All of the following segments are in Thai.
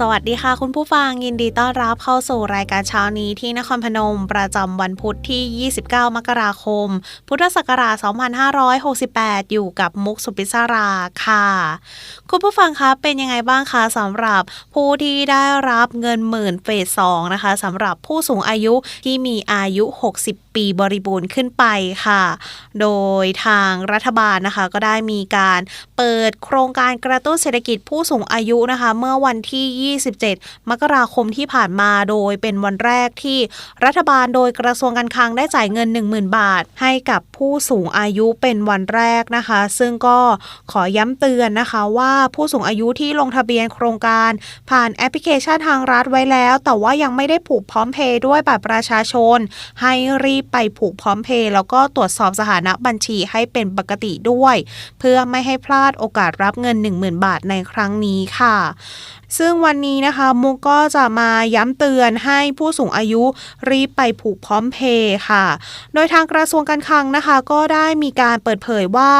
สวัสดีค่ะคุณผู้ฟังยินดีต้อนรับเข้าสู่รายการเช้านี้ที่นครพนม ประจำวันพุธที่ 29 มกราคม พุทธศักราช 2568 อยู่กับมุกสุปิศราค่ะ คุณผู้ฟังคะเป็นยังไงบ้างคะสำหรับผู้ที่ได้รับเงินหมื่นเฟสสองนะคะสำหรับผู้สูงอายุที่มีอายุ 60 ปีบริบูรณ์ขึ้นไปค่ะ โดยทางรัฐบาลนะคะก็ได้มีการเปิดโครงการกระตุ้นเศรษฐกิจผู้สูงอายุนะคะ เมื่อวันที่ 27 มกราคมที่ผ่านมาโดยเป็นวันแรกที่รัฐบาลโดยกระทรวงการคลังได้จ่ายเงิน 10,000 บาท ให้กับผู้สูงอายุเป็นวันแรกนะคะ ซึ่งก็ขอย้ำเตือนนะคะว่าผู้สูงอายุที่ลงทะเบียนโครงการ ผ่านแอปพลิเคชันทางรัฐไว้แล้ว แต่ว่ายังไม่ได้ผูกพร้อมเพย์ด้วยบัตรประชาชน ให้รีบไปผูกพร้อมเพย์แล้วก็ตรวจสอบสถานะบัญชีให้เป็นปกติด้วย เพื่อไม่ให้พลาดโอกาสรับเงิน 10,000 บาทในครั้งนี้ค่ะซึ่งวันนี้นะคะมุกก็จะมาย้ำเตือนให้ผู้สูงอายุรีบไปผูกพร้อมเพย์ค่ะ โดยทางกระทรวงการคลังนะคะ ก็ได้มีการเปิดเผยว่า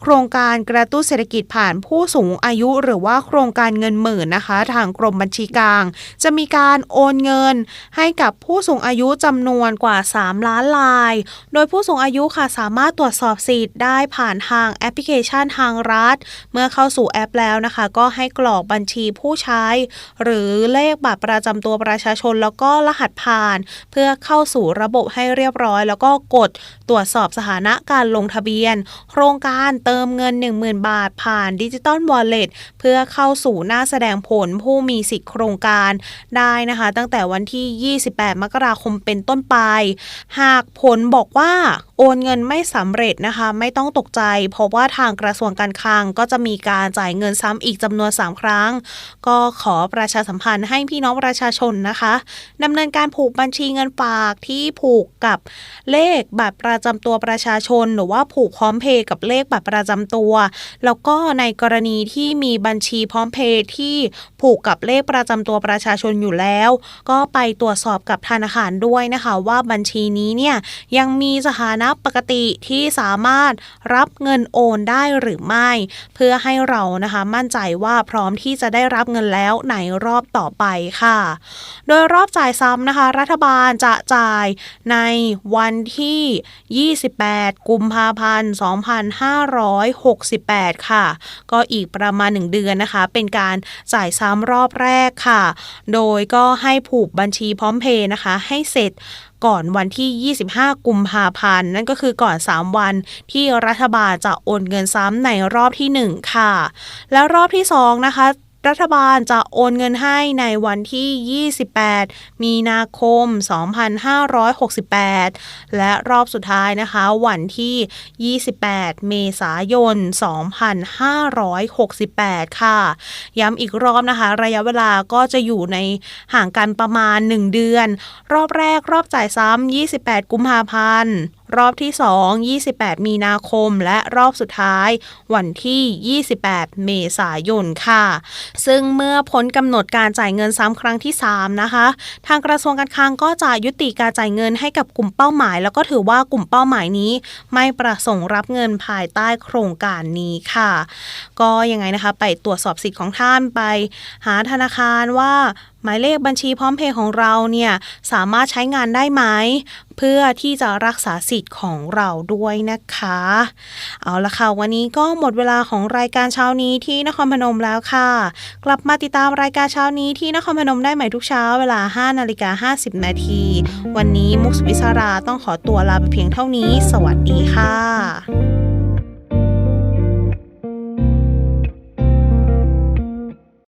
โครงการกระตุ้นเศรษฐกิจผ่านผู้สูงอายุ หรือว่าโครงการเงินหมื่นนะคะ ทางกรมบัญชีกลาง จะมีการโอนเงิน ให้กับผู้สูงอายุจำนวนกว่า 3 ล้านลาย โดยผู้สูงอายุค่ะสามารถตรวจสอบสิทธิ์ได้ผ่านทางแอปพลิเคชันทางรัฐ เมื่อเข้าสู่แอปแล้วนะคะ ก็ให้กรอกบัญชีผู้ใช้หรือเลขบัตรประจำตัวประชาชน แล้วก็รหัสผ่าน เพื่อเข้าสู่ระบบให้เรียบร้อย แล้วก็กดตรวจสอบสถานะการลงทะเบียน โครงการเติมเงิน 10,000 บาทผ่านดิจิตอลวอลเล็ตเพื่อเข้าสู่หน้าแสดงผลผู้มีสิทธิโครงการได้นะคะ ตั้งแต่วันที่ 28 มกราคมเป็นต้นไป หากผลบอกว่าโอนเงินไม่สำเร็จนะคะ ไม่ต้องตกใจ เพราะว่าทางกระทรวงการคลังก็จะมีการจ่ายเงินซ้ำอีกจำนวน 3 ครั้ง ก็ขอประชาสัมพันธ์ให้พี่น้องประชาชนนะคะดำเนินการผูกบัญชีเงินฝากที่ผูกกับเลขบัตรประจำตัวประชาชน หรือว่าผูกพร้อมเพย์กับเลขบัตรประจำตัว แล้วก็ในกรณีที่มีบัญชีพร้อมเพย์ที่ผูกกับเลขประจำตัวประชาชนอยู่แล้ว ก็ไปตรวจสอบกับธนาคารด้วยนะคะว่าบัญชีนี้เนี่ยยังมีสถานะปกติที่สามารถรับเงินโอนได้หรือไม่ เพื่อให้เรานะคะมั่นใจว่าพร้อมที่จะได้รับเงินแล้วในรอบต่อไปค่ะ โดยรอบจ่ายซ้ำนะคะ รัฐบาลจะจ่ายในวันที่ 28 กุมภาพันธ์ 2568 ค่ะ ก็อีกประมาณ 1 เดือนนะคะ เป็นการจ่ายซ้ำรอบแรกค่ะ โดยก็ให้ผูกบัญชีพร้อมเพย์นะคะ ให้เสร็จก่อนวันที่ 25 กุมภาพันธ์ นั่นก็คือก่อน 3 วันที่รัฐบาลจะโอนเงินซ้ำในรอบที่ 1 ค่ะ แล้วรอบที่ 2 นะคะ รัฐบาลจะโอนเงินให้ในวันที่ 28 มีนาคม 2568 และรอบสุดท้ายนะคะ วันที่ 28 เมษายน 2568 ค่ะ ย้ำอีกรอบนะคะ ระยะเวลาก็จะอยู่ในห่างกันประมาณ 1 เดือน รอบแรกรอบจ่ายซ้ำ28 กุมภาพันธ์ รอบที่ 2 28 มีนาคม และรอบสุดท้ายวันที่ 28 เมษายนค่ะ ซึ่งเมื่อพ้นกำหนดการจ่ายเงินซ้ำครั้งที่ 3 นะคะ ทางกระทรวงการคลังก็จะยุติการจ่ายเงินให้กับกลุ่มเป้าหมาย แล้วก็ถือว่ากลุ่มเป้าหมายนี้ ไม่ประสงค์รับเงินภายใต้โครงการนี้ค่ะ ก็ยังไงนะคะ ไปตรวจสอบสิทธิ์ของท่านไป หาธนาคารว่า หมายเลขบัญชีพร้อมเพย์ของเราเนี่ยสามารถใช้งานได้ไหม เพื่อที่จะรักษาสิทธิ์ของเราด้วยนะคะ เอาละค่ะ วันนี้ก็หมดเวลาของรายการเช้านี้ที่นครพนมแล้วค่ะ กลับมาติดตามรายการเช้านี้ที่นครพนมได้ใหม่ทุกเช้าเวลา 5 นาฬิกา 50 นาที วันนี้มุกสุวิสาราต้องขอตัวลาไปเพียงเท่านี้ สวัสดีค่ะ